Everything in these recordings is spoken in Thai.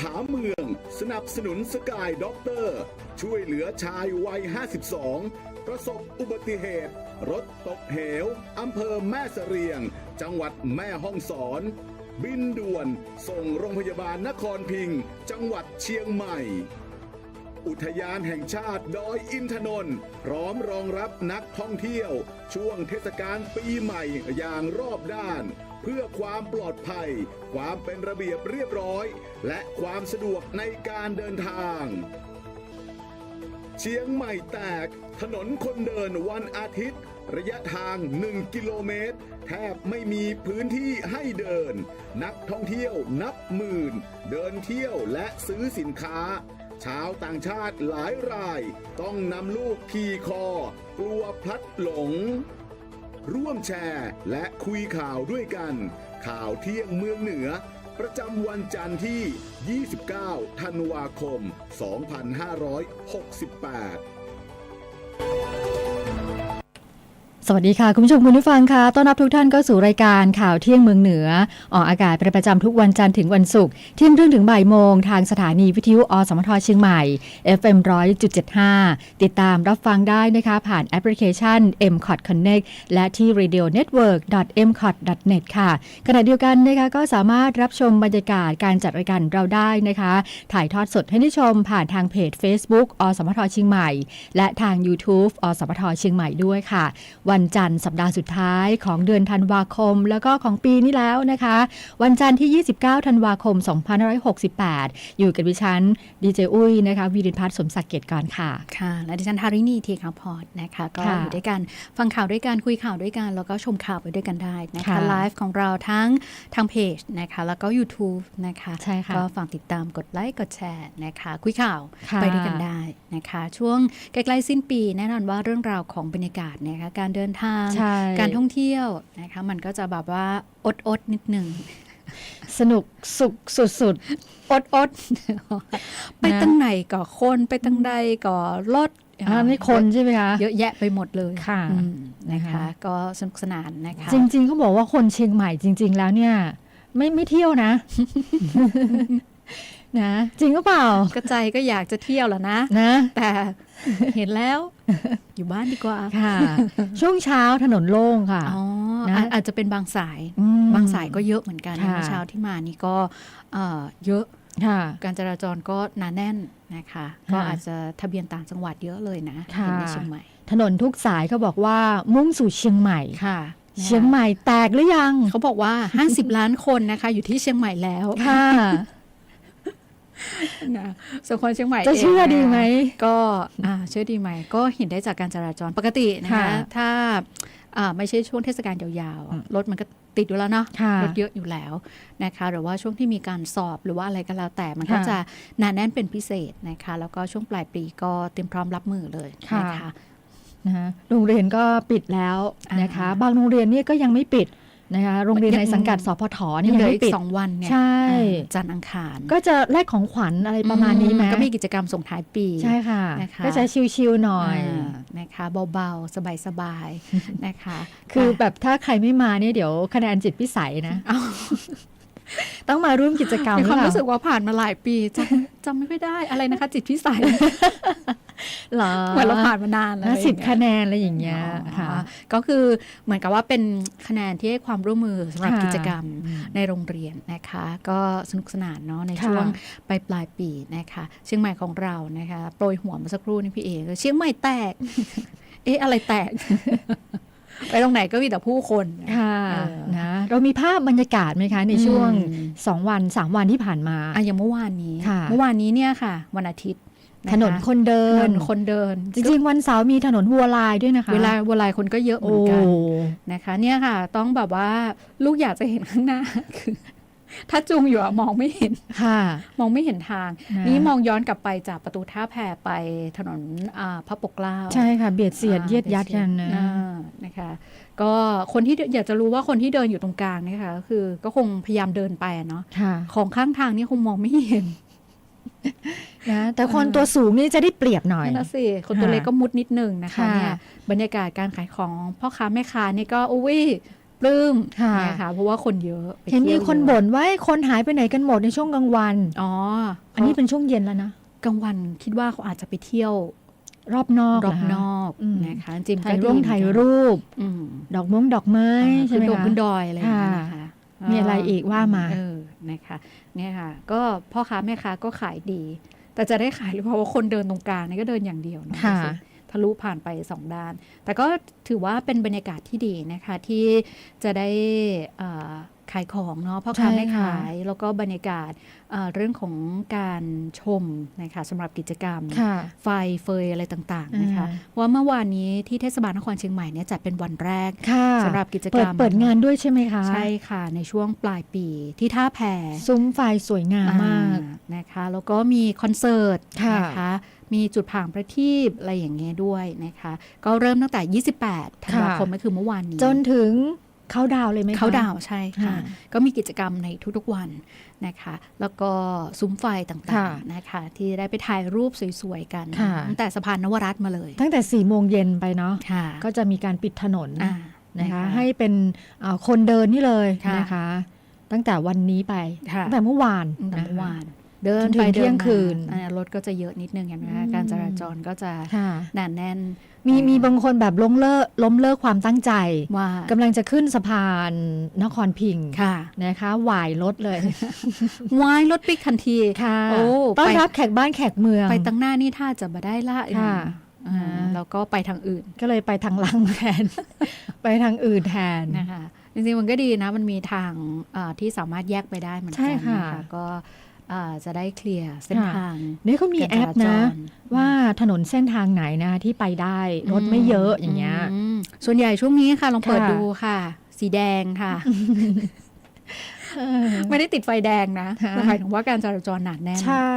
ผาเมือง สนับสนุนสกายด็อกเตอร์ ช่วยเหลือชายวัย 52 ประสบอุบัติเหตุ รถตกเหวอำเภอแม่เสรียง จังหวัดแม่ฮ่องสอน บินด่วน ส่งโรงพยาบาลนครพิง จังหวัดเชียงใหม่ อุทยานแห่งชาติดอยอินทนนท์พร้อมรองรับนักท่องเที่ยว ช่วงเทศกาลปีใหม่อย่างรอบด้าน เพื่อความปลอดภัย ความเป็นระเบียบเรียบร้อย และความสะดวกในการเดินทาง เชียงใหม่แตก ถนนคนเดินวันอาทิตย์ ระยะทาง 1 กิโลเมตร แทบไม่มีพื้นที่ให้เดิน นักท่องเที่ยวนับหมื่น เดินเที่ยวและซื้อสินค้า ชาวต่างชาติหลายราย ต้องนำลูกขี่คอ กลัวพลัดหลง ร่วมแชร์และคุยข่าวด้วยกัน ข่าวเที่ยงเมืองเหนือ ประจำวันจันทร์ที่ 29 ธันวาคม 2568 สวัสดีค่ะ คุณผู้ชมคุณผู้ฟังค่ะต้อนรับทุกท่านเข้าสู่รายการข่าวเที่ยงเมืองเหนือ ออกอากาศเป็นประจำทุกวันจันทร์ถึงวันศุกร์เที่ยงครึ่งถึงบ่ายโมง ทางสถานีวิทยุอสมทเชียงใหม่ FM 100.75 ติดตามรับฟังได้นะคะ ผ่านแอปพลิเคชัน m c o t Connect และที่ radio network m c o t net ค่ะ ขณะเดียวกันนะคะก็สามารถรับชมบรรยากาศการจัดรายการเราได้นะคะ ถ่ายทอดสดให้ได้ชมผ่านทางเพจ Facebook อสมทเชียงใหม่ และทาง YouTube อสมทเชียงใหม่ด้วยค่ะวันจันทร์สัปดาห์สุดท้ายของเดือนธันวาคม แล้วก็ของปีนี้แล้วนะคะ วันจันทร์ที่ 29 ธันวาคม 2568 อยู่กับดิฉันดีเจอุ้ยนะคะวีรินพัฒน์สมศักดิ์เกตก่อนค่ะค่ะ และดิฉันทารินีทีคาพอร์ตนะคะ ก็ค่ะอยู่ด้วยกันฟังข่าวด้วยกันคุยข่าวด้วยกันแล้วก็ชมข่าวไปด้วยกันได้นะคะค่ะไลฟ์ของเราทั้งทางเพจนะคะแล้วก็ YouTube นะคะใช่ค่ะก็ฝากติดตามกดไลค์กดแชร์นะคะคุยข่าวค่ะไปด้วยกันได้นะคะ ช่วงใกล้ๆสิ้นปีแน่นอนว่าเรื่องราวของบรรยากาศนะคะการเดินทางใช่การท่องเที่ยวนะคะมันก็จะแบบว่าอดอดๆนิดหนึ่งสนุกสุขสุดอดอดไปตั้งไหนก่อคนไปตั้งใดก่อรถๆอันนี้คนใช่ไหมคะเยอะแยะไปหมดเลยค่ะอืมนะนะคะคะ ก็สนุกสนานนะคะ จริงๆเขาบอกว่าคนเชียงใหม่จริง ๆ แล้วเนี่ย ไม่ไม่เที่ยวนะ นะจริงก็เปล่าก็ใจก็อยากจะเที่ยวแหล้วนะนะ แต่เห็นแล้ว อยู่บ้านดีกว่าค่ะ ช่วงเช้าถนนโล่งค่ะอ๋อนะอาอาจจะเป็นบางสายมบางสายก็เยอะเหมือนกันค่ะเมื่อเช้าที่มานี่ก็เอ่อเยอะค่ะการจราจรก็หนาแน่นนะคะค่ะก็อาจจะทะเบียนต่างจังหวัดเยอะเลยนะค่ะเห็นในเชียงใหม่ ถนนทุกสายเขาบอกว่ามุ่งสู่เชียงใหม่ค่ะเชียงใหม่แตกหรือยัง เขาบอกว่า 50 ล้านคนนะคะ อยู่ที่เชียงใหม่แล้วค่ะ นะส่วนคนเชียงใหม่จะเชื่องนดีไหมก็อ่าเชื่อดีไหมก็เห็นได้จากการจราจรปกตินะคะค่ะถ้าอ่าไม่ใช่ช่วงเทศกาลยาวๆอะรถมันก็ติดอยู่แล้วเนาะค่ะรถเยอะอยู่แล้วนะคะหรือว่าช่วงที่มีการสอบหรือว่าอะไรก็แล้วแต่มันก็ค่ะจะหนาแน่นเป็นพิเศษนะคะแล้วก็ช่วงปลายปีก็เตรียมพร้อมรับมือเลยค่ะนะคะนะคะโรงเรียนก็ปิดแล้วนะคะอ่าบางโรงเรียนเนี่ยก็ยังไม่ปิด นะคะโรงเรียนยังในสังกัดสพทนี่ยัยังงเหลือไม่อีปิกดสองวันเนี่ยใช่อ่าจันทร์อังคาร ก็จะแลกของขวัญอะไรประมาณนี้ไหมก็มีกิจกรรมส่งท้ายปีใช่ค่ะนะคะก็จะชิวๆหน่อยานะคะเบาๆ สบายๆนะคะ คือแบบถ้าใครไม่มาเนี่ยเดี๋ยวคะแนนจิตพิสัยนะเอา ต้องมาร่วมกิจกรรมมีความหอเปล่รู้สึกว่าผ่านมาหลายปีจำจำไม่ค่อยได้อะไรนะคะ จิตพิสัยเหรอเหมือนเราผ่านมานานแล้วนะสิบคะแนนอะไรอย่างเงี้ยอ๋อค่ะก็คือเหมือนกับว่าเป็นคะแนนที่ให้ความร่วมมือสำหรับค่ะกิจกรรมอืมในโรงเรียนนะคะ ก็สนุกสนานเนาะในค่ะช่วงปลายปลายปีนะคะ เชียงใหม่ของเรานะคะ โปรยหัวมาสักครู่นี่พี่เอเชียงใหม่แตก เอ๊ะอะไรแตก ไปตรงไหนก็มีแต่ผู้คนค่ะเออนะเรามีภาพบรรยากาศไหมคะ ในช่วงอืมสองวันสามวันที่ผ่านมาอะอย่างเมื่อวานนี้ค่ะเมื่อวานนี้เนี่ยค่ะ วันอาทิตย์ะะถนนคนเดิถนนนคนเดิน จริงๆวันเสาร์มีถนนวัวลายด้วยนะคะ เวลาเวลาคนก็เยอะเหมืโอ้อนกันนะคะ เนี่ยค่ะ ต้องแบบว่าลูกอยากจะเห็นข้างหน้าคือ ถ้าจูงอยู่อะมองไม่เห็นค่ะ มองไม่เห็นทาง นะ นี่มองย้อนกลับไปจากประตูท่าแพไปถนนอ่าพระปกเกล้า ใช่ค่ะ เบียดเสียดอ่าเยียดยัดกันนะ อ่านะคะ ก็คนที่อยากจะรู้ว่าคนที่เดินอยู่ตรงกลางเนี่ยค่ะก็คือก็คงพยายามเดินไปอะเนาะค่ะของข้างทางนี่คงมองไม่เห็นนะแต่คนตัวสูงนี่จะได้เปรียบหน่อย นั่นนะสิคนตัวค่ะเล็กก็มุดนิดนึงนะคะค่ะ เนี่ยบรรยากาศการขายของพ่อค้าแม่ค้านี่ก็อุ้ย ปลื้มค่ะนะคะเพราะว่าคนเยอะไปเห็นมีที่ยวคนเยอะบ่นว่าคนหายไปไหนกันหมดในช่วงกลางวันอ๋ออันนี้เป็นช่วงเย็นแล้วนะกลางวันคิดว่าเขาอาจจะไปเที่ยวรอบนอกรอบเหนคะอกอืมนะคะจริงๆถ่ายก็รูปดีถ่ายเหมือนกันรูปอืมดอกมงดอกไม้อ่าใช่ไหมขึ้นดงคะขึ้นดอยอะไรอย่างเงี้ยค่ะนะคะมีอะไรอีกว่ามาเออนะคะเนี่ยค่ะ ก็พ่อค้าแม่ค้าก็ขายดี แต่จะได้ขายหรือเปล่าว่าคนเดินตรงกลางนี่ก็เดินอย่างเดียวเนอะค่ะดูสิทะ ลุผ่านไปสองด้าน แต่ก็ถือว่าเป็นบรรยากาศที่ดีนะคะที่จะได้เอ่อขายของเนาะพ่อค้าใช่แม่ค่ะขายแล้วก็บรรยากาศเอ่อเรื่องของการชมนะคะสำหรับกิจกรรมค่ะไฟเฟยอะไรต่างๆนะคะอ่าว่าเมื่อวานนี้ที่เทศบาลนครเชียงใหม่เนี่ยจัดเป็นวันแรกค่ะสำหรับกิจกเปิรดรมเปิดงานด้วยใช่ไหมคะใช่ค่ะในช่วงปลายปีที่ท่าแพซุ้มไฟสวยงามมากอ่นะคะแล้วก็มีคอนเสิร์ตค่ะนะคะ มีจุดผางประทีปอะไรอย่างเงี้ยด้วยนะคะ ก็เริ่มตั้งแต่ 28ธันวาคมก็คือเมื่อวานนี้ จนถึงเข้าดาวน์เลยไหมคะเขาดาวน์ใช่ค่ะค่ะ ก็มีกิจกรรมในทุกๆวันนะคะ แล้วก็ซุ้มไฟต่าค่ะงๆนะคะ ที่ได้ไปถ่ายรูปสวยๆกันค่ะตั้งแต่สะพานนวรัตน์มาเลย ตั้งแต่4ี่โมงเย็นไปเนาะค่ะก็จะมีการปิดถนนอ่านะคะให้เป็นเอ่อคนเดินนี่เลยค่ะนะคะ ตั้งแต่วันนี้ไปค่ะตั้งแต่เมื่อวานตั้งแต่นะคะเมื่อวาน เดินจนถึไปงเดิเที่ยนงมาคืนอ่ารถก็จะเยอะนิดนึงเห็นไหมคะอืมการจราจรก็จะค่ะหนาแน่น มีมีบางคนแบบล้มเลิกล้มเลิกความตั้งใจว่ากำลังจะขึ้นสะพานนครพิงค์ค่ะนะคะหวายรถเลยวายรถปิกทันทีค่ะโอ้ต้อนไปรับแขกบ้านแขกเมือง ไปตั้งหน้านี่ถ้าจะมาได้ละค่ะอ่าอ่าแล้วก็ไปทางอื่นก็เลยไปทางหลังแทน ไปทางอื่นแทนนะคะจริงๆมันก็ดีนะ มันมีทางอ่าที่สามารถแยกไปได้เหมือนใช่กันค่ะนะคะก็อ่า จะได้เคลียร์เส้นค่ะทางนี่เขามีการแอจปราจนะรว่าถนนเส้นทางไหนนะที่ไปได้รถไม่เยอะอย่างเงี้ยมส่วนใหญ่ช่วงนี้ค่ะลองเปิดค่ะดูค่ะ สีแดงค่ะไม่ได้ติดไฟแดงนะค่ะแต่หมายถึงว่าการจราจรหนาแน่นใช่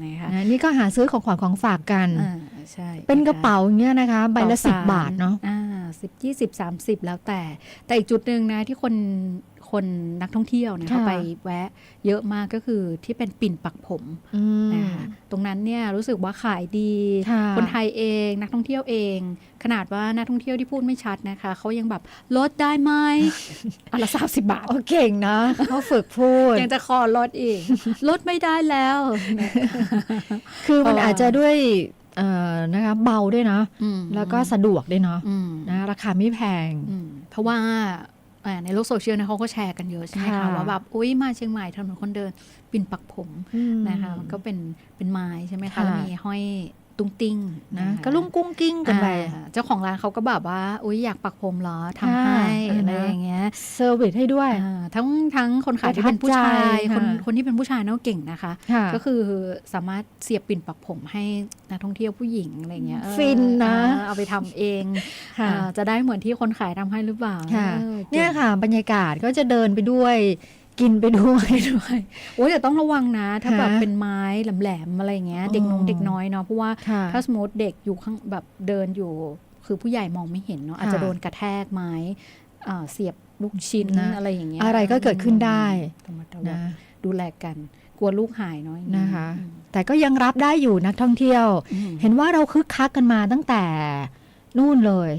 อ่านะคะนะนี่ก็หาซื้อของขวัญของฝากกันอ่าใช่เป็นกระคเป๋าอย่างเงี้ยนะคะ ใบละเป๋สิบสรบาทเนาะอ่าสิบยี่สิบสามสิบแล้วแต่ แต่อีกจุดหนึ่งนะที่คน คนนักท่องเที่ยวเนี่ยค่ะเขาไปแวะเยอะมากก็คือที่เป็นปิ่นปักผมอืมนะคะตรงนั้นเนี่ยรู้สึกว่าขายดีค่ะคนไทยเองนักท่องเที่ยวเอง ขนาดว่านักท่องเที่ยวที่พูดไม่ชัดนะคะเขายังแบบลดได้ไหมอันละสามสิบบาทโอเก่งนะเขาฝึกพูดยังจะขอลดอีกลดไม่ได้แล้ว คือมันเออออาจจะด้วยเอ่อนะคะเบาด้วยนะอืมแล้วก็สะดวกด้วยเนาะอืมนะราคาไม่แพงอืมเพราะว่าอ่า ในโลกโซเชียลนะเขาก็แชร์กันเยอะใช่ไหมค่ะคะว่าแบบอุ้ยมาเชียงใหม่ถนนคนเดินปิ่นปักผมนะคะมันก็เป็นเป็นไม้ใช่ไหมคะค่ะแล้วมีห้อย ตุ้งติ้งนะคก็ลุ่งกุ้งกิ้งกันไปอ่าเจ้าของร้านเขาก็แบบว่าอุ้ยอยากปักผมเหรอทำค่ะให้อ่าอะไรอย่างเงี้ยเซอร์วิสให้ด้วยอ่าทั้งทั้งคนขายที่ประทับเป็นผู้ชายใจคนค่ะคนที่เป็นผู้ชายน่าเก่งนะคะค่ะก็คือสามารถเสียบปิ่นปักผมให้นักท่องเที่ยวผู้หญิงอะไรเงี้ยเออฟินนะอ่าเอาไปทำเองค่ะอ่าจะได้เหมือนที่คนขายทำให้หรือเปล่าค่ะออก่งเนี่ยค่ะ บรรยากาศก็จะเดินไปด้วย กินไปด้วยด้วยโอ้ยแต่ต้องระวังนะ ถ้าค่ะแบบเป็นไม้แหลมๆอะไรเงี้ยอ๋อเด็กน้องเด็กน้อยเนาะเพราะว่าค่ะถ้าสมมติเด็กอยู่ข้างแบบเดินอยู่ คือผู้ใหญ่มองไม่เห็นเนาะอาจจะค่ะโดนกระแทกไม้อ่าเสียบลูกชิ้นนะอะไรอย่างเงี้ยอะไรก็เกิดขึ้นได้ต้องมาระวันะงดูแลกันกลัวลูกหายเนาะอย่างเงี้ยนะคะอืมแต่ก็ยังรับได้อยู่นักท่องเที่ยวอืมเห็นว่าเราคึกคักกันมาตั้งแต่นู่นเลย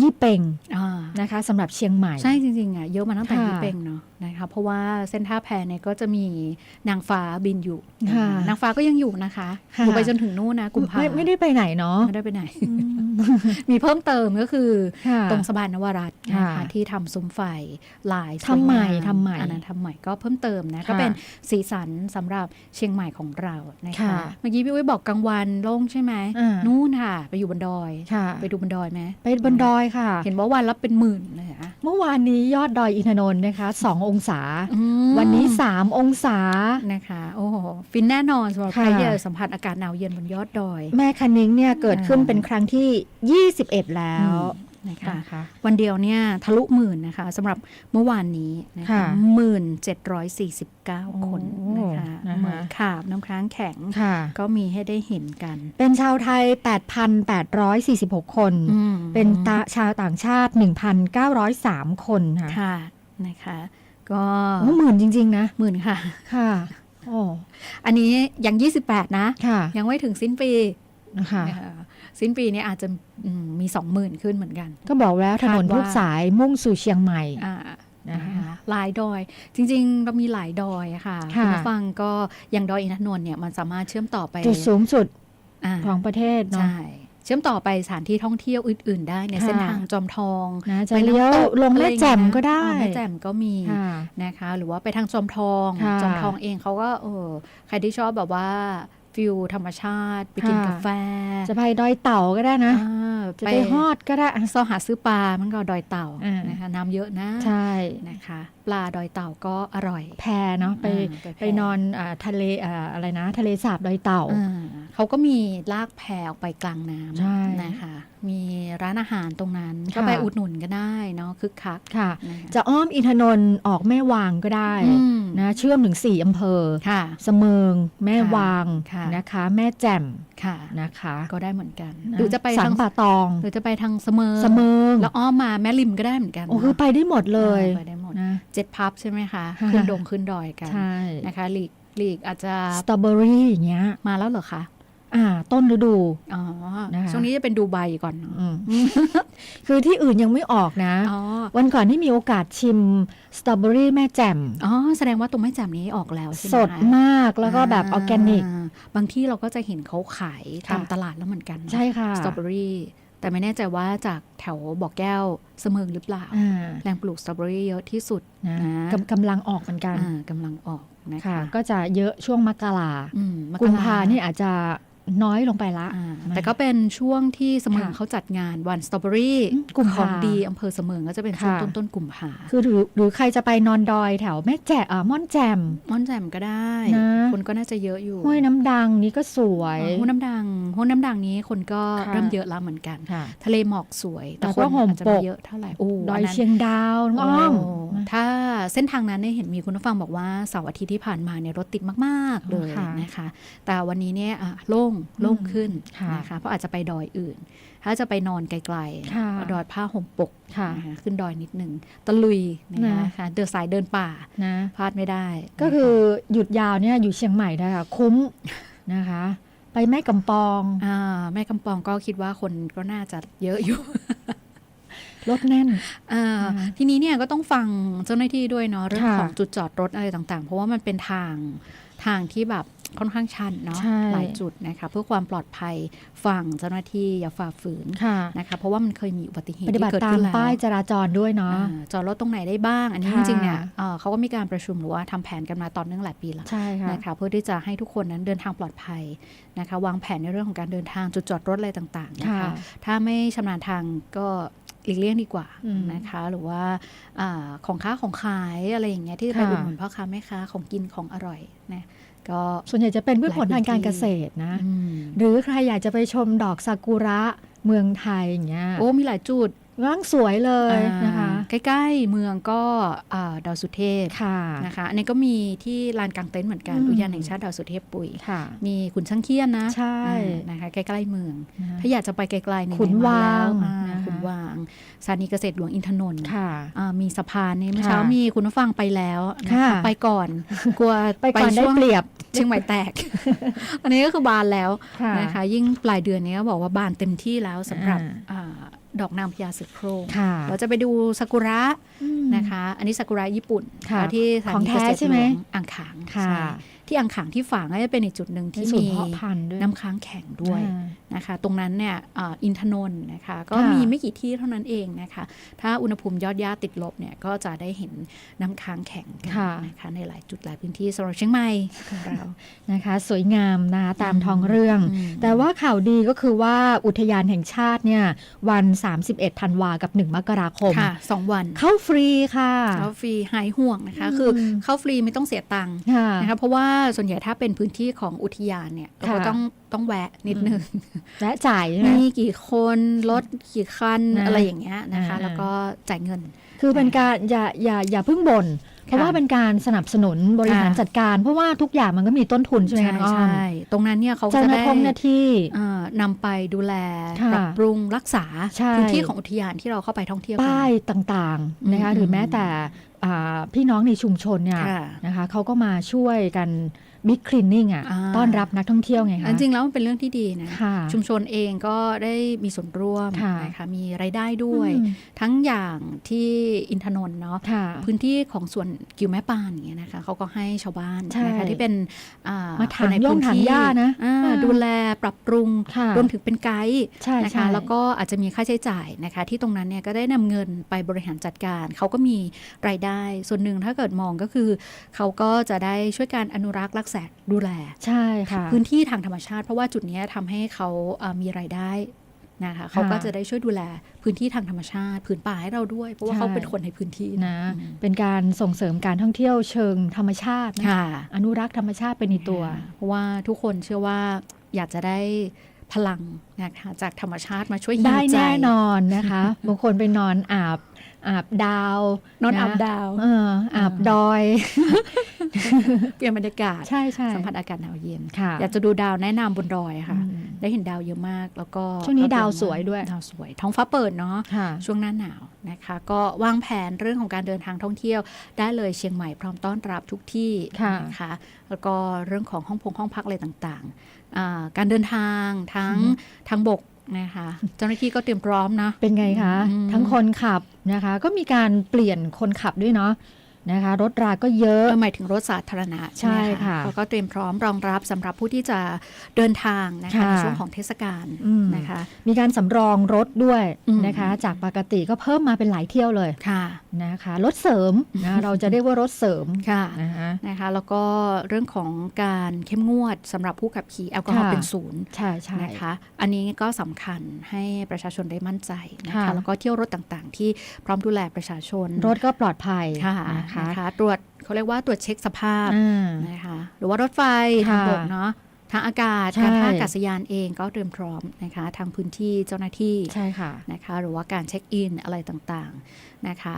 ยี่เป่งอ่านะคะสำหรับเชียงใหม่ ใช่จริงๆอะเยอะมาตั้งแต่ค่ะยี่เป่งเนาะนะคะเพราะว่าเส้นท่าแพเนี่ยก็จะมีนางฟ้าบินอยู่ค่ะนางฟ้าก็ยังอยู่นะคะค่ะอยู่ไปจนถึงนู่นนะกุมภาไม่ไม่ได้ไปไหนเนาะไม่ได้ไปไหน มีเพิ่มเติมก็คือค่ะตรงสะพานนวรัตน์นะคะค่ะที่ทำซุ้มไฟลายสวยทำใหม่งาทำใหม่อันนั้นทำใหม่ก็เพิ่มเติมนะค่ะก็เป็นสีสันสำหรับเชียงใหม่ของเรานะคะค่ะเมื่อกี้พี่อุ้ยบอกกลางวันโล่งใช่ไหมอ่านู่นค่ะ ไปอยู่บนดอยค่ะไปดูบนดอยไหมไปบนดอยค่ะ เห็นว่าวันละเป็นหมื่นเลยอะเมื่อวานนี้ยอดดอยอินทนนท์นะคะสององศาอืมวันนี้สามองศานะคะ โอ้โหฟินแน่นอนสำหรับค่ะใครที่จะสัมผัสอากาศหนาวเย็นบนยอดดอย แม่คันนิ้งเนี่ยเกิดขึ้นอ่าเป็นครั้งที่ 21 แล้ว นะคะนะคะวันเดียวเนี่ยทะลุหมื่นนะคะสำหรับเมื่อวานนี้นะคะค่ะหมื่นเจ็ดร้อยสี่สิบเก้าคนโอ้นะคะนะคะเหมือนขาบน้ำค้างแข็งค่ะก็มีให้ได้เห็นกัน เป็นชาวไทย 8,846 คนอืมเป็นตาชาวต่างชาติ 1,903 คนค่ะค่ะนะคะ ก็โอ้หมื่นจริง ๆ นะหมื่นค่ะค่ะโอ้อันนี้ยัง 28 นะค่ะยังไม่ถึงสิ้นปีนะคะนะคะ สิ้นปีนี้อาจจะอืมมีสองหมื่นขึ้นเหมือนกัน ก็บอกแล้วถนนคาดว่าทุกสายมุ่งสู่เชียงใหม่อ่านะนะคะคะหลายดอย จริงๆ เรามีหลายดอยอะค่ะค่ะณผู้ฟังก็อย่างดอยอินทนนท์เนี่ยมันสามารถเชื่อมต่อไปจุดสูงสุดอ่าของประเทศเนาะใช่เชื่อมต่อไปสถานที่ท่องเที่ยวอื่น ๆ ได้ในค่ะเส้นทางจอมทองนะจะไปน้ำตกเลี้ยวลงอะไรแม่อย่างเงี้ยแจ่มก็ได้อ่าแม่แจ่มก็มีค่ะนะคะ หรือว่าไปทางจอมทองค่ะจอมทองเองเขาก็เออใครที่ชอบแบบว่า ฟิลธรรมชาติ ไปกินค่ะกาแฟ จะไปดอยเต่าก็ได้นะอ่าจะไปฮอดก็ได้ซอหาซื้อปลามันก็ดอยเต่าอ่านนะคะน้ำเยอะนะใช่นะคะ ปลาดอยเต่าก็อร่อย แพเนาะไปอ่าไปแพไปนอนอาทะเลอ่าอะไรนะ ทะเลสาบดอยเต่าอ่าเขาก็มีลากแพออกไปกลางน้ใช่ำนะคะมีร้านอาหารตรงนั้นค่ะก็ไปอุดหนุนก็ได้เนาะคึกคักค่ะนะคะจะอ้อมอินทนนท์ออกแม่วางก็ได้อืมนะเชื่อมถึงสี่อำเภอค่ะเสมิงแม่วางค่ะนะคะ แม่แจ่มค่ะนะคะ ก็ได้เหมือนกันนหรือจะไปสัทานงป่าตอง หรือจะไปทางเสมอเสมิงแล้วอ้อมมาแม่ริมก็ได้เหมือนกันโอ้คือไปได้หมดเลย อ่าไปได้หมดนะเจ็ดพับใช่ไหมคะค่ะขึ้นดงขึ้นดอยกันใช่นะคะหลีกหลีกอาจจะสตรอเบอรี่อย่างเงี้ยมาแล้วเหรอคะอ่า ต้นฤดูอ๋อนะคะช่วงนี้จะเป็นดูไบก่อนเนอะอืมคือที่อื่นยังไม่ออกนะอ๋อวันก่อนที่มีโอกาสชิมสตรอเบอรี่แม่แจ่มอ๋อ แสดงว่าตรงแม่แจ่มนี้ออกแล้วใช่ไหมสดคะมากแล้วก็แบบออร์แกนิกาบางที่เราก็จะเห็นเขาขายค่ะตามตลาดแล้วเหมือนกัน ใช่ค่ะ สตรอเบอรี่ แต่ไม่แน่ใจว่าจากแถวบ่อแก้วเสมิงหรือเปล่าอ่าแหล่งปลูกสตรอเบอรี่เยอะที่สุดนะนะกำกำลังออกเหมือนกันอ่ากำลังออกนะค่ะคะก็จะเยอะช่วงมกราอืมกรกุมภานี่อาจจะ น้อยลงไปละอ่านะแต่ก็เป็นช่วงที่เสมิงค่ะเขาจัดงานวันสตรอเบอรี่อืมกุมภาของดีอำเภอเสมิงก็จะเป็นช่วงค่ะต้นต้นๆกุมภาคือหรือหรือใครจะไปนอนดอยแถวแม่แจ่เอ่อม่อนแจ่มม่อนแจ่มก็ได้นะคนก็น่าจะเยอะอยู่ห้วยน้ำดังนี่ก็สวยห้วยน้ำดังห้วยน้ำดังนี้คนก็ค่ะเริ่มเยอะแล้วเหมือนกันค่ะทะเลหมอกสวย แต่แล้วคก็นห่มอาจจะปไม่กเยอะเท่าไหร่โอ้ดอยนนั้นเชียงดาวน้องอ้อมโถ้าเส้นทางนั้นเนี่ยเห็นมีคุณผู้ฟังบอกว่าเสาร์อาทิตย์ที่ผ่านมาเนี่ยรถติดมาก ๆ เลยค่ะนะคะ แต่วันนี้เนี่ยอะโล่งโล่งขึ้นค่ะนะคะเพราะอาจจะไปดอยอื่น ถ้าจะไปนอนไกลค่ะๆดอยผ้าห่มปกค่ะนะคะขึ้นดอยนิดหนึ่งตะลุยนะคะนะค่ะเดินสายเดินป่านะพลาดไม่ได้ ก็คือหยุดยาวเนี่ยอยู่เชียงใหม่ได้ค่ะคุ้มนะคะไปแม่กำปองอ่าแม่กำปองก็คิดว่าคนก็น่าจะเยอะอยู่ รถแน่นอ่านะคะทีนี้เนี่ยก็ต้องฟังเจ้าหน้าที่ด้วยเนาะเรื่องค่ะของจุดจอดรถอะไรต่างๆ เพราะว่ามันเป็นทางทางที่แบบ ค่อนข้างชันเนาะใช่หลายจุดนะคะเพื่อความปลอดภัยฝั่งเจ้าหน้าที่อย่าฝ่าฝืนค่ะนะคะเพราะว่ามันเคยมีอุบัติเหตุปฏิบัติที่เกิดตามขึ้นแล้วป้ายจราจรด้วยเนาะอ่าจอดรถตรงไหนได้บ้าง อันนี้จค่ะริงๆเนี่ยเอ่อเขาก็มีการประชุมหรือว่าทำแผนกันมาตอนเนื่องหลายปีแล้วใช่ค่ะนะคะเพื่อที่จะให้ทุกคนนั้นเดินทางปลอดภัยนะคะวางแผนในเรื่องของการเดินทางจุดจอดรถอะไรต่างๆนะคะค่ะถ้าไม่ชำนาญทางก็หลีกเลี่ยงดีกว่าอืมนะคะ หรือว่าอาของค้าของขายอะไรอย่างเงี้ยที่จะไปค่ะอุดหนุนพ่อค้าแม่ค้าของกินของอร่อยนะ ก็ส่วนใหญ่จะเป็นพืชผลทางการเกษตรนะอืมหรือใครอยากจะไปชมดอกซากุระเมืองไทยอย่างเงี้ยโอ้มีหลายจุด ร่างสวยเลยนะคะอ่าใกล้ๆเมืองก็อ่าดอยสุเทพค่ะนะคะอันนี้ก็มีที่ลานกลางเต็นท์เหมือนกันอืมอุทยานแห่งชาติดอยสุเทพปุยค่ะมีขุนช่างเคียนนะใช่อ่านะคะใกล้ๆเมืองนะถ้าอยากจะไปไกลๆไหนๆขุนวางมแล้วอ่านะคะขุนวางสถานีเกษตรหลวงอินทนนท์ค่ะอ่ามีสะพานนี่เมื่อค่ะเช้ามีคุณผู้ฟังไปแล้วนะค่ะคะไปก่อนกลัวไปก่อนได้ช่วงเปรียบเชียงใหม่แตก อันนี้ก็คือบานแล้วค่ะนะคะยิ่งปลายเดือนนี้ก็บอกว่าบานเต็มที่แล้วสำหรับอ่าอา ดอกนางพญาเสือโครงค่ะเราจะไปดูซากุระอืมนะคะ อันนี้ซากุระญี่ปุ่นค่ะที่สถาของนีแท้เกษตรใช่ไหมลวงอ่างขางค่ะใช่ ที่อ่างขางที่ฝางก็จะเป็นอีกจุดหนึ่งที่ที่ศูนมีย์เพาะพันธุ์ด้วยน้ำค้างแข็งด้วยอ่านะคะ ตรงนั้นเนี่ยอ่าอินทนนท์นะคะ ก็ค่ะมีไม่กี่ที่เท่านั้นเองนะคะ ถ้าอุณหภูมิยอดย่าติดลบเนี่ยก็จะได้เห็นน้ำค้างแข็งกันค่ะนะคะในหลายจุดหลายพื้นที่สำหรับเชียงใหม่ของเรานะคะ สวยงามนะคะตามท้องเรื่องอืมแต่ว่าข่าวดีก็คือว่าอุทยานแห่งชาติเนี่ยวัน 31ธันวากับ 1 มกราคมค่ะสองวัน เข้าฟรีค่ะ เข้าฟรีหายห่วงนะคะ คือเข้าฟรีไม่ต้องเสียตังค์ค่ะนะคะเพราะว่าส่วนใหญ่ถ้าเป็นพื้นที่ของอุทยานเนี่ยเราก็ค่ะต้องต้องแวะนิดนึงและจ่ายใช่ไหมมีกี่คนรถกี่คันนะอะไรอย่างเงี้ยนะคะอ่าแล้วก็จ่ายเงิน คือเป็นการอย่าอย่าอย่าเพิ่งบ่น เพราะว่าเป็นการสนับสนุนบริหารค่ะจัดการ เพราะว่าทุกอย่างมันก็มีต้นทุนใช่ไหมคะน้องอ้อมใช่ ตรงนั้นเนี่ยเขาก็เจ้าจะหน้าได้ที่หน้าที่เอ่อนำไปดูแลค่ะปรับปรุงรักษาใช่พื้นที่ของอุทยานที่เราเข้าไปท่องเที่ยวกันป้ายต่างๆนะคะอืมหรือแม้แต่อ่าพี่น้องในชุมชนเนี่ยค่ะนะคะเขาก็มาช่วยกัน บิ๊กคลีนนิ่งอะอ่าต้อนรับนักท่องเที่ยวไงคะจริงๆแล้วมันเป็นเรื่องที่ดีนะค่ะชุมชนเองก็ได้มีส่วนร่วมค่ะนะคะมีรายได้ด้วยอืมทั้งอย่างที่อินทนนท์เนาะค่ะพื้นที่ของส่วนกิวแม่ปานอย่างเงี้ยนะคะเขาก็ให้ชาวบ้านใช่นะคะที่เป็นอ่มาถางคนในย่องพื้นถางที่หญ้านะอ่าอ่าดูแลปรับปรุงค่ะรวมถึงเป็นไกด์ใช่นะใช่คะแล้วก็อาจจะมีค่าใช้จ่ายนะคะ ที่ตรงนั้นเนี่ยก็ได้นำเงินไปบริหารจัดการ เขาก็มีรายได้ส่วนหนึ่งถ้าเกิดมองก็คือ เขาก็จะได้ช่วยการอนุรักษ์รักษาดูแลใช่ค่ะพื้นที่ทางธรรมชาติ เพราะว่าจุดเนี้ยทำให้เขาเอ่อมีรายได้นะคะเขาก็จะได้ช่วยดูแลพื้นที่ทางธรรมชาติผืนป่าให้เราด้วย เพราะว่าใช่เขาเป็นคนในพื้นที่นะ เป็นการส่งเสริมการท่องเที่ยวเชิงธรรมชาตินะค่ะอนุรักษ์ธรรมชาติเป็นในตัว เพราะว่าทุกคนเชื่อว่าอยากจะได้พลังนะคะจากธรรมชาติมาช่วยฮีลได้ใจแน่นอนนะคะบางคนไปนอนอาบ อาบดาวนอนอาบะดาวเอออาบดอย เปลี่ยนบรรยากาศใช่ใช่สัมผัสอากาศหนาวเย็นค่ะอยากจะดูดาวแนะนำบนดอยค่ะอืมได้เห็นดาวเยอะมาก แล้วก็ช่วงนี้ก็ดาวสวยด้วยดาวสวย ท้องฟ้าเปิดเนาะค่ะช่วงหน้าหนาวนะคะ ก็วางแผนเรื่องของการเดินทางท่องเที่ยว ได้เลยเชียงใหม่พร้อมต้อนรับทุกที่ค่ะนะคะแล้วก็เรื่องของห้องพงห้องพักอะไรต่างๆอ่าการเดินทางทั้งทางบก นะคะเจ้าหน้าที่ก็เตรียมพร้อมนะ เป็นไงคะอืมทั้งคนขับนะคะ ก็มีการเปลี่ยนคนขับด้วยเนาะ นะคะรถราก็เยอะหมายถึงรถสาธารณะใช่ไหมค่ะแล้วก็เตรียมพร้อมรองรับสำหรับผู้ที่จะเดินทางนะคะค่ะในช่วงของเทศกาลอืมนะคะ มีการสำรองรถด้วยอืมนะคะ จากปกติก็เพิ่มมาเป็นหลายเที่ยวเลยค่ะนะคะรถเสริมนะเราจะเรียกว่ารถเสริมค่ะนะคะนะคะแล้วก็เรื่องของการเข้มงวดสำหรับผู้ขับขี่แอลกอฮอล์ค่ะเป็นศูนย์ใช่ใช่นะคะอันนี้ก็สำคัญให้ประชาชนได้มั่นใจนะค่ะคะแล้วก็เที่ยวรถต่างๆ ที่พร้อมดูแลประชาชน รถก็ปลอดภัยค่ะนะคะนะคะตรวจเขาเรียกว่าตรวจเช็คสภาพอ่านะคะหรือว่ารถไฟทางค่ะบกเนาะทางอากาศใช่การท่าอากาศยานเองก็เตรียมพร้อมนะคะทางพื้นที่เจ้าหน้าที่ใช่ค่ะนะคะหรือว่าการเช็คอินอะไรต่างๆนะคะ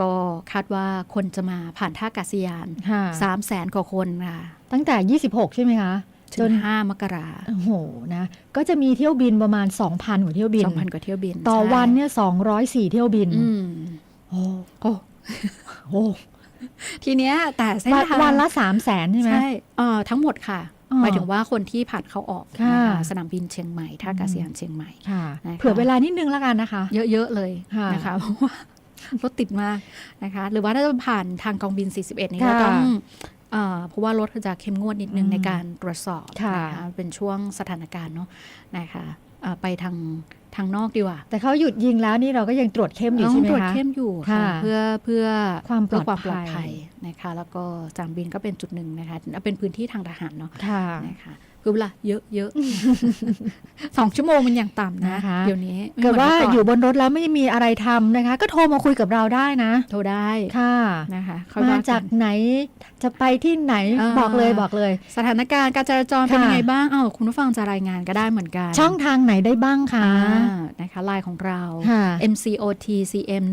ก็คาดว่าคนจะมาผ่านท่าอากาศยานค่ะ3 0 0แสนกว่าคนค่ะตั้งแต่ 26 ใช่ไหมคะถึจนง5มกราโอ้โหนะ ก็จะมีเที่ยวบินประมาณ 2,000 กว่าเที่ยวบินสองพันกว่าเที่ยวบิน ต่อใช่วันเนี่ย204 เที่ยวบินอืมโอ้โอ้โห ทีเนี้ยแต่เส้นวันทางวันละ3 0 0แสนใช่ไหมใช่เอ่อทั้งหมดค่ะอ๋อหมายถึงว่าคนที่ผ่านเข้าออกค่ะนะคะสนามบินเชียงใหม่ท่าอากาศยานเชียงใหม่ค่ะนะคะเผื่อเวลานิดนึงแล้วกันนะคะ เยอะ ๆ เลยค่ะนะคะเพราะว่ารถติดมากนะคะ หรือว่าถ้าจะผ่านทางกองบิน 41 นี่ก็ค่ะต้องเอ่อเพราะว่ารถจะเข้มงวดนิดนึงอืมในการตรวจสอบค่ะนะคะเป็นช่วงสถานการณ์เนาะนะคะเอ่อ ไปทางทางนอกดีกว่า แต่เขาหยุดยิงแล้วนี่เราก็ยังตรวจเข้มอยู่ต้อใช่งไหมตรวจคะเข้มอยู่ค่ะค่ะ เพื่อเพื่อความปลอดเพื่ความปลอดภัภัยยนะคะ แล้วก็สนามบินก็เป็นจุดหนึ่งนะคะ เป็นพื้นที่ทางทหารเนาะค่ะนะคะ คือเวลาเยอะเยอะสองชั่วโมงมันอย่างต่ำนะนะคะ เดี๋ยวนี้ไม่เกิดหมืนว่ามื่ก่นอยู่บนรถแล้วไม่มีอะไรทำนะคะ ก็โทรมาคุยกับเราได้นะ โทรได้ค่ะนะคะค่อยมาว่จากนไหนจะไปที่ไหนอ่าบอกเลยบอกเลย สถานการณ์การจราจรเป็นค่ะยังไงบ้างเอ้าคุณผู้ฟังจะรายงานก็ได้เหมือนกัน ช่องทางไหนได้บ้างคะอ่านะคะไลน์ของเราค่ะ MCOT CM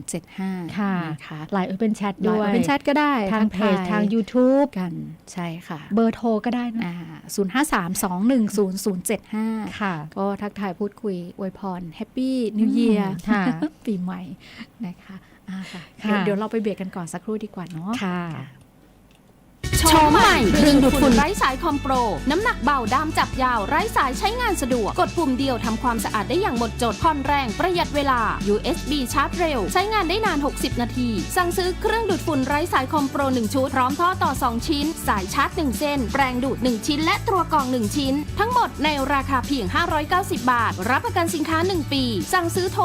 10075ค่ะนะคะไลน์เป็นแชทด้ด้ววยยเป็นแชทก็ได้ทางเพจทาง YouTube กันใช่ค่ะ เบอร์โทรก็ได้นะอ่า0532100075 ค่ะ ก็ทักทายพูดคุยอวยพรแฮปปี้นิวเยียร์ค่ะปีใหม่นะคะอ่าค่ะค่ะเดี๋ยวเดี๋ยวเราไปเบรกกันก่อนสักครู่ดีกว่าเนาะค่ะ โฉมใหม่เครื่องดูดฝุ่นไร้สายคอมโปร น้ำหนักเบาดามจับยาวไร้สายใช้งานสะดวก กดปุ่มเดียวทำความสะอาดได้อย่างหมดจดผ่อนแรงประหยัดเวลา USB ชาร์จเร็ว ใช้งานได้นาน 60 นาที สั่งซื้อเครื่องดูดฝุ่นไร้สายคอมโปร 1 ชุด พร้อมท่อต่อ 2 ชิ้น สายชาร์จ 1 เส้น แปรงดูด 1 ชิ้น และตัวกรอง 1 ชิ้น ทั้งหมดในราคาเพียง 590 บาท รับประกันสินค้า 1 ปี สั่งซื้อโทร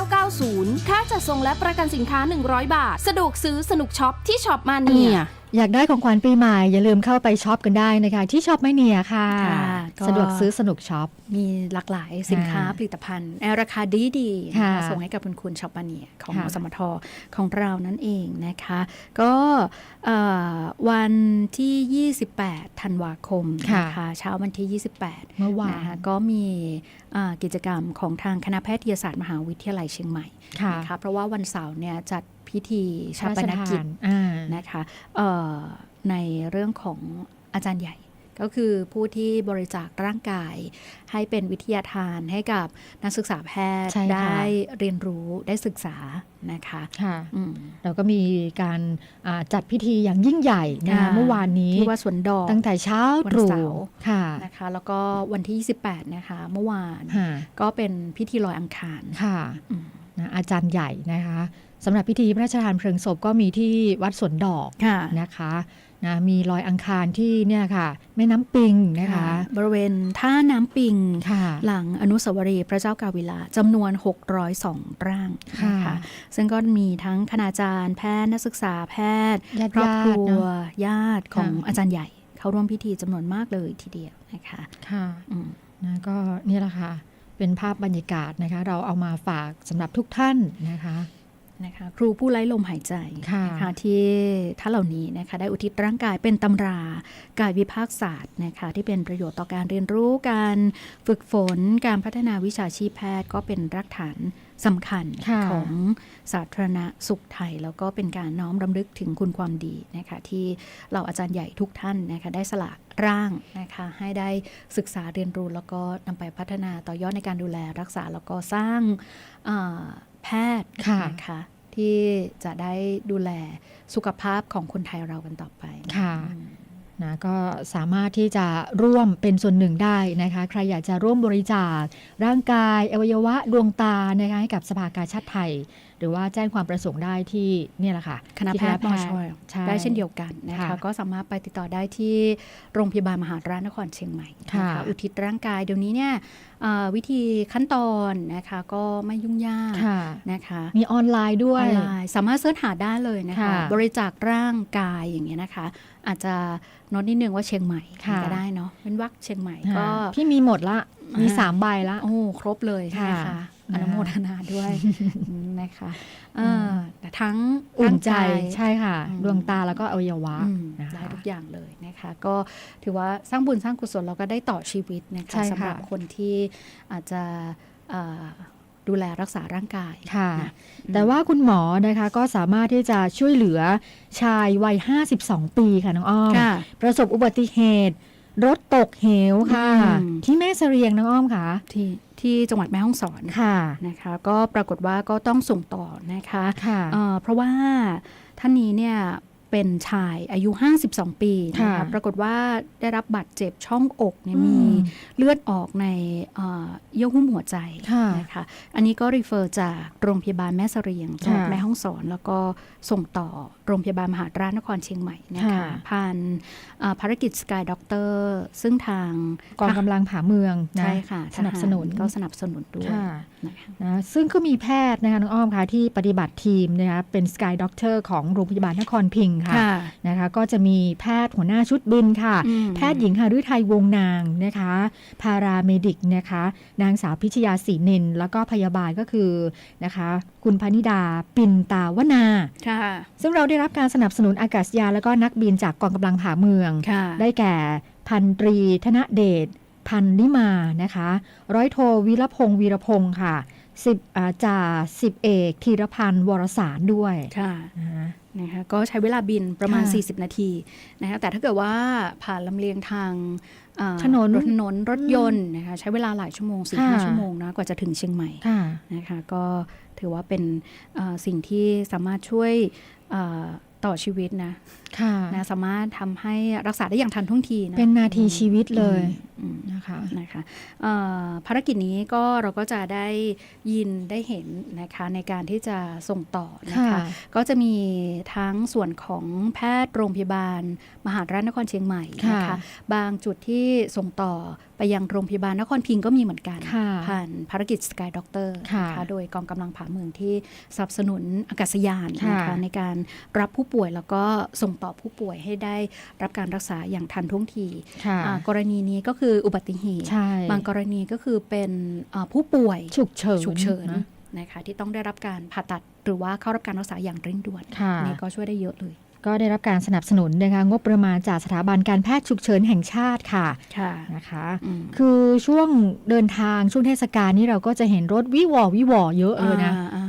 02-114-3990 ค่าจัดส่งและประกันสินค้า 100 บาท สะดวกซื้อสนุกช็อปที่ช็อปมาเนียอยากได้ของขวัญปีใหม่ อย่าลืมเข้าไปช็อปกันได้นะคะ ที่ช็อปไม่เนียค่ะ ค่ะก็ สะดวกซื้อสนุกช็อป มีหลากหลายสินค้าค่ะผลิตภัณฑ์ในราคาดีดีๆค่ะนะคะส่งให้กับคุณคุณช็อปปาเนียของค่ะ สมทของเรานั่นเองนะคะ ก็เอ่อวันที่ 28 ธันวาคมนะคะเช้าวันที่ 28 เมื่อวานนะคะก็มีอ่ากิจกรรมของทางคณะแพทยศาสตร์มหาวิทยาลัยเชียงใหม่ค่ะ นะคะเพราะว่าวันเสาร์เนี่ยจัด พิธีชาพระปราชนทากิจนอ่านะคะเอ่อในเรื่องของอาจารย์ใหญ่ก็คือผู้ที่บริจาคร่างกายให้เป็นวิทยาทานให้กับนักศึกษาแพทย์ใช่ค่ะได้เรียนรู้ได้ศึกษานะคะค่ะอืมเราก็มีการอ่าจัดพิธีอย่างยิ่งใหญ่นะคะค่ะเมื่อวานนี้ที่ว่าสวนดอกตั้งแต่เช้าตวันรู่เสาร์ค่ะนะคะแล้วก็วันที่ 28 นะคะ เมื่อวานค่ะก็เป็นพิธีลอยอังคารค่ะอืมนะอาจารย์ใหญ่นะคะ สำหรับพิธีพระราชทานเพลิงศพก็มีที่วัดสวนดอกค่ะนะคะนะมีลอยอังคารที่เนี่ยค่ะแม่น้ำปิงนะคะ บริเวณท่าน้ำปิงค่ะหลังอนุสาวรีย์พระเจ้ากาวิลาจำนวน 602 ร่างค่ะนะคะซึ่งก็มีทั้งคณาจารย์ แพทย์นักศึกษาแพทย์ญาติครอบครัญาติวเนอะญาติของค่ะอาจารย์ใหญ่ เข้าร่วมพิธีจำนวนมากเลยทีเดียวนะคะค่ะอืมนะก็นี่แหละค่ะเป็นภาพบรรยากาศนะคะ เราเอามาฝากสำหรับทุกท่านนะคะ นะคะครูผู้ไร้ลมหายใจค่ะนะคะที่ท่านเหล่านี้นะคะได้อุทิศร่างกายเป็นตำรากายวิภาคศาสตร์นะคะที่เป็นประโยชน์ต่อการเรียนรู้การฝึกฝนการพัฒนาวิชาชีพแพทย์ ก็เป็นรากฐานสำคัญค่ะของสาธารณสุขไทย แล้วก็เป็นการน้อมรำลึกถึงคุณความดีนะคะที่เหล่าอาจารย์ใหญ่ทุกท่านนะคะได้สละร่างนะคะให้ได้ศึกษาเรียนรู้แล้วก็นำไปพัฒนาต่อยอดในการดูแลรักษาแล้วก็สร้างอ่า แพทย์ค่ะนะคะที่จะได้ดูแลสุขภาพของคนไทยเรากันต่อไปค่ะอืมนะก็สามารถที่จะร่วมเป็นส่วนหนึ่งได้นะคะ ใครอยากจะร่วมบริจาคร่างกาย อวัยวะดวงตานะคะให้กับสภากาชาติไทย หรือว่าแจ้งความประสงค์ได้ที่เนี่ยแหละค่ะคณะที่แพทย์มอชอใช่ได้เช่นเดียวกันนะคะค่ะก็สามารถไปติดต่อได้ที่โรงพยาบาลมหาราชนครเชียงใหม่นะค่ะคะอุทิศร่างกายเดี๋ยวนี้เนี่ยเอ่อวิธีขั้นตอนนะคะก็ไม่ยุ่งยากค่ะนะคะมีออนไลน์ด้อวยอนไลน์สามารถเสิร์ชหาได้เลยนะคะค่ะบริจาคร่างกายอย่างเงี้ยนะคะ อาจจะโน้ตนิดนึงว่าเชียงใหม่ค่ะก็ได้เนาะเป็นวักเชียงใหม่ค่ะก็พี่มีหมดละมีอ่าสามใบละโอ้ครบเลยใช่ไหมค่ะคะ อนุโมทนาด้วยอืมนะคะเออแต่ทั้งอุ่นใจร่างกายใช่ค่ะอืมดวงตาแล้วก็อวัยวะอืมนะคะได้ทุกอย่างเลยนะคะ ก็ถือว่าสร้างบุญสร้างกุศลเราก็ได้ต่อชีวิตนะใช่คะค่ะสำหรับคนที่อาจจะเอ่อดูแลรักษาร่างกายค่ะนะแต่ว่าคุณหมอนะคะก็สามารถที่จะช่วยเหลือชายวัย 52 ปีค่ะน้องอ้อมค่ะประสบอุบัติเหตุ รถตกเหวค่ะ อืม ที่แม่เสรียงน้องอ้อมค่ะ ที่ที่จังหวัดแม่ฮ่องสอนค่ะนะคะก็ปรากฏว่าก็ต้องส่งต่อนะคะค่ะ เอ่อเพราะว่าท่านนี้เนี่ย เป็นชายอายุ 52 ปีนะค่ะคะปรากฏว่าได้รับบาดเจ็บช่องอกเนี่ยอืมมีเลือดออกในเอ่อเยื่อหุ้มหัวใจค่ะนะคะอันนี้ก็รีเฟอร์จากโรงพยาบาลแม่เสรียงจังหวัดค่ะแม่ฮ่องสอน แล้วก็ส่งต่อโรงพยาบาลมหาราชนครเชียงใหม่นะคะค่ะผ่านเอ่อภารกิจสกายด็อกเตอร์ซึ่งทางกองกำลังผาเมืองนะใช่ค่ะสนับสนุนทหารก็สนับสนุนด้วยค่ะนะคะนะซึ่งก็มีแพทย์นะคะน้องอ้อมค่ะที่ปฏิบัติทีมนะคะเป็นสกายด็อกเตอร์ของโรงพยาบาลนครพิงค์ค่ะค่ะนะคะ ก็จะมีแพทย์หัวหน้าชุดบินค่ะอืมแพทย์หญิงหฤทัยวงศ์นางนะคะพาราเมดิกนะคะ นางสาวพิชยาศรีเนนแล้วก็พยาบาลก็คือนะคะ คุณพนิดาปินตาวนาค่ะซึ่งเราได้รับการสนับสนุนอากาศยานแล้วก็นักบินจากกองกำลังผาเมืองค่ะได้แก่พันตรีธนเดชพันลิมานะคะ ร้อยโทวีรพงศ์วีรพงศ์ค่ะ สิบอ่าจ่าสิบเอกธีรพันธ์วรสารด้วยค่ะนะคะนะคะก็ใช้เวลาบินประมาณค่ะ40 นาทีนะคะแต่ถ้าเกิดว่าผ่านลำเลียงทางเอ่อถนนรถถนนรถยนต์นะคะใช้เวลาหลายชั่วโมงสี่ห้าค่ะชั่วโมงนะกว่าจะถึงเชียงใหม่ค่ะนะคะก็ถือว่าเป็นเอ่อสิ่งที่สามารถช่วยเอ่อ ต่อชีวิตนะค่ะนะสามารถทำให้รักษาได้อย่างทันท่วงทีนะเป็นนาทีชีวิตเลยอืมนะคะนะคะเอ่อภารกิจนี้ก็เราก็จะได้ยินได้เห็นนะคะในการที่จะส่งต่อนะคะค่ะก็จะมีทั้งส่วนของแพทย์โรงพยาบาล มหาราชนครเชียงใหม่นะคะค่ะบางจุดที่ส่งต่อไปยังโรงพยาบาลนครพิงค์ก็มีเหมือนกันค่ะผ่านภารกิจสกายด็อกเตอร์ค่ะนะคะโดยกองกำลังผาเมืองที่สนับสนุนอากาศยานค่ะนะคะในการรับผู้ป่วยแล้วก็ส่งต่อผู้ป่วยให้ได้รับการรักษาอย่างทันท่วงทีค่ะอ่ากรณีนี้ก็คืออุบัติเหตุใช่บางกรณีก็คือเป็นอ่าผู้ป่วยฉุกเฉินฉุกเฉินนะนะคะที่ต้องได้รับการผ่าตัดหรือว่าเข้ารับการรักษาอย่างเร่งด่วนค่ะนี่ก็ช่วยได้เยอะเลย ก็ได้รับการสนับสนุนนะคะงบประมาณจากสถาบันการแพทย์ฉุกเฉินแห่งชาติค่ะค่ะนะคะอืมคือช่วงเดินทางช่วงเทศกาลนี้เราก็จะเห็นรถวิวอวิวอเยอะเลยนะอ่าอ่า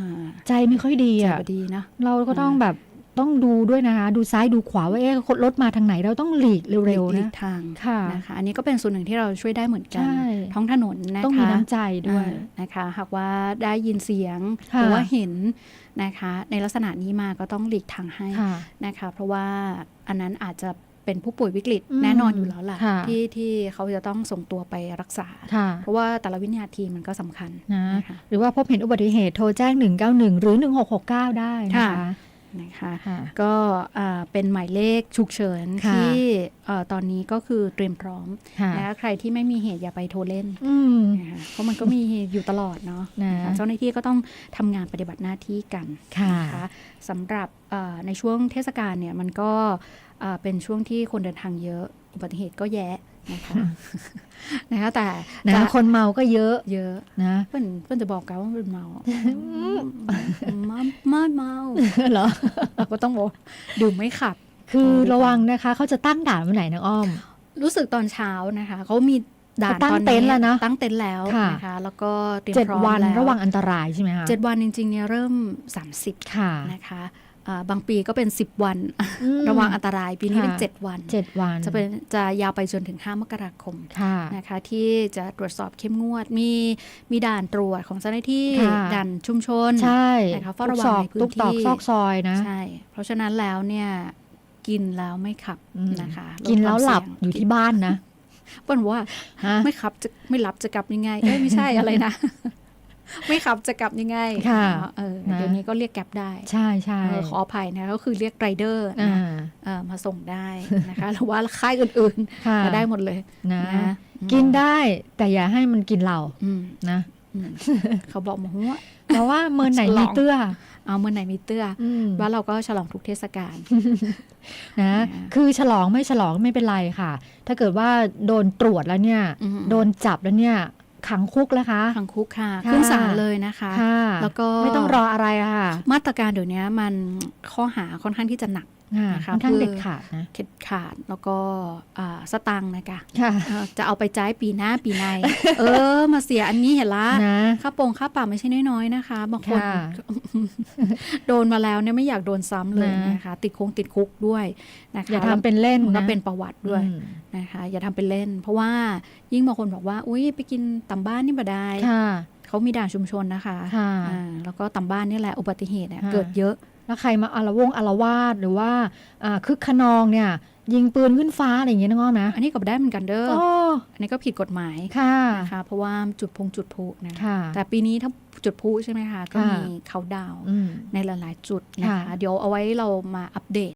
ใจไม่ค่อยดีใจอะบดีนะเราก็ต้องแบบ ต้องดูด้วยนะคะดูซ้ายดูขวาว่าเอ๊ะรถมาทางไหนเราต้องหลีกเร็วหลีๆนะ กทางค่ะนะคะอันนี้ก็เป็นส่วนหนึ่งที่เราช่วยได้เหมือนกัน ใช่ ท้องถนนนะคะต้องมีน้ำใจด้วย อ่านะคะ หากว่าได้ยินเสียงค่ะหรือว่าเห็นนะคะ ในลักษณะนี้มาก็ต้องหลีกทางให้ ค่ะ นะคะ เพราะว่าอันนั้นอาจจะเป็นผู้ป่วยวิกฤตอืมแน่นอนอยู่แล้วล่ะค่ะ ที่ที่เขาจะต้องส่งตัวไปรักษา ค่ะเพราะว่าแต่ละวินาทีมันก็สำคัญนะนะคะ หรือว่าพบเห็นอุบัติเหตุโทรแจ้ง 191 หรือ 1669 ได้นะคะค่ะ นะคะค่ะก็อ่าเป็นหมายเลขฉุกเฉินค่ะที่เอ่อตอนนี้ก็คือเตรียมพร้อมค่ะนะคะใครที่ไม่มีเหตุอย่าไปโทรเล่นอืมนะคะเพราะมันก็มีอยู่ตลอดเนาะนะนะคะเจ้าหน้าที่ก็ต้องทำงานปฏิบัติหน้าที่กันค่ะนะคะสำหรับเอ่อในช่วงเทศกาลเนี่ยมันก็เอ่อเป็นช่วงที่คนเดินทางเยอะ อุบัติเหตุก็แย่นะคะนะคะแต่นะจะคนเมาก็เยอะ เยอะนะเพื่อนเพื่อนจะบอกกันว่าเป็นเมาไม่ไม่เมาเหรอเราก็ต้องบอกว่าดื่มไม่ขับ คือระวังนะคะ เขาจะตั้งด่านวันไหนนางอ้อม รู้สึกตอนเช้านะคะเขามีด่านเขาตั้งตอนเต็นท์แล้วนะตั้งเต็นท์แล้วค่ะนะคะ แล้วก็เตรียมเจ็ดพร้อมวันแล้วระวังอันตรายใช่ไหมคะเจ็ดวันจริงๆเนี่ยเริ่ม 30 ค่ะนะคะอ่า บางปีก็เป็น 10 วันอืมระวังอันตรายปีนี้เป็นค่ะ7วันเจ็ดวัน จะเป็นจะยาวไปจนถึง 5 มกราคมค่ะนะคะที่จะตรวจสอบเข้มงวด มีมีด่านตรวจของเจ้าหน้าที่ค่ะด่านชุมชนใช่นะคะเฝ้าทุระกวังซอกในพื้นทุกตอกที่ซอกซอยนะใช่เพราะฉะนั้นแล้วเนี่ยกินแล้วไม่ขับอืมนะคะดกินแล้วหลับความอยู่เสี่ที่บ้านนะเปิ้ลบอกว่าฮะไม่ขับจะไม่รับจะกลับยังไงเอ้ยไม่ใช่อะไรนะ ไม่ขับจะกลับยังไงค่ะเออนะเดี๋ยวนี้ก็เรียกแกร็บได้ ใช่ใช่เออขออภัยนะก็คือเรียกไรเดอร์อ่านะเออมาส่งได้นะคะหรือว่าค่ายอื่นค่ะๆก็ได้หมดเลยนะนะกินได้แต่อย่าให้มันกินเราอืมนะอืมเขาบอกมาหัวเพราะว่าเมินไหนฉลมีองเตื้อเอาเมื่อไหนมีเตื้ออืมว่าเราก็ฉลองทุกเทศกาลนะนะคือฉลองไม่ฉลองไม่เป็นไรค่ะ ถ้าเกิดว่าโดนตรวจแล้วเนี่ยอืมโดนจับแล้วเนี่ย ขังคุกแล้วคะ ขังคุกค่ะค่ะขึ้นศาลเลยนะคะค่ะแล้วก็ไม่ต้องรออะไรอะค่ะ มาตรการเดี๋ยวนี้มันข้อหาค่อนข้างที่จะหนักค่ะ นะคะค่อนข้างคือเด็ดขาดนะเข็ดขาดแล้วก็อ่าสตังค์นะคะค่ะเอ่อจะเอาไปจ่ายปีหน้าปีในเออ มาเสียอันนี้เห็นละนะค่าปงค่าปรับไม่ใช่น้อยๆนะคะบางคนค่ะโดนมาแล้วเนี่ยไม่อยากโดนซ้ำเลยนะนะคะ ติดคงติดคุกด้วยนะคะอย่าทำเป็นเล่นมันก็นะเป็นประวัติด้วยอืมนะคะ อย่าทำเป็นเล่น เพราะว่ายิ่งบางคนบอกว่า อุ้ยไปกินตำบ้านนี่บ่ได้ค่ะเขามีด่านชุมชนนะคะค่ะอ่าแล้วก็ตำบ้านนี่แหละอุบัติเหตุเนี่ยค่ะเกิดเยอะ แล้วใครมาอารวงอารวาสหรือว่าอ่าคึกขนองเนี่ย ยิงปืนขึ้นฟ้าอะไรอย่างเงี้ยนะง้อมนะ อันนี้ก็ได้เหมือนกันเด้อโอ้อันนี้ก็ผิดกฎหมายค่ะนะคะเพราะว่าจุดพงจุดพลุนะค่ะแต่ปีนี้ถ้าจุดพลุใช่ไหมคะก็ค่ะมีเขาดาวน์อืมในหลายๆจุดนะคะค่ะเดี๋ยวเอาไว้เรามาอัปเดต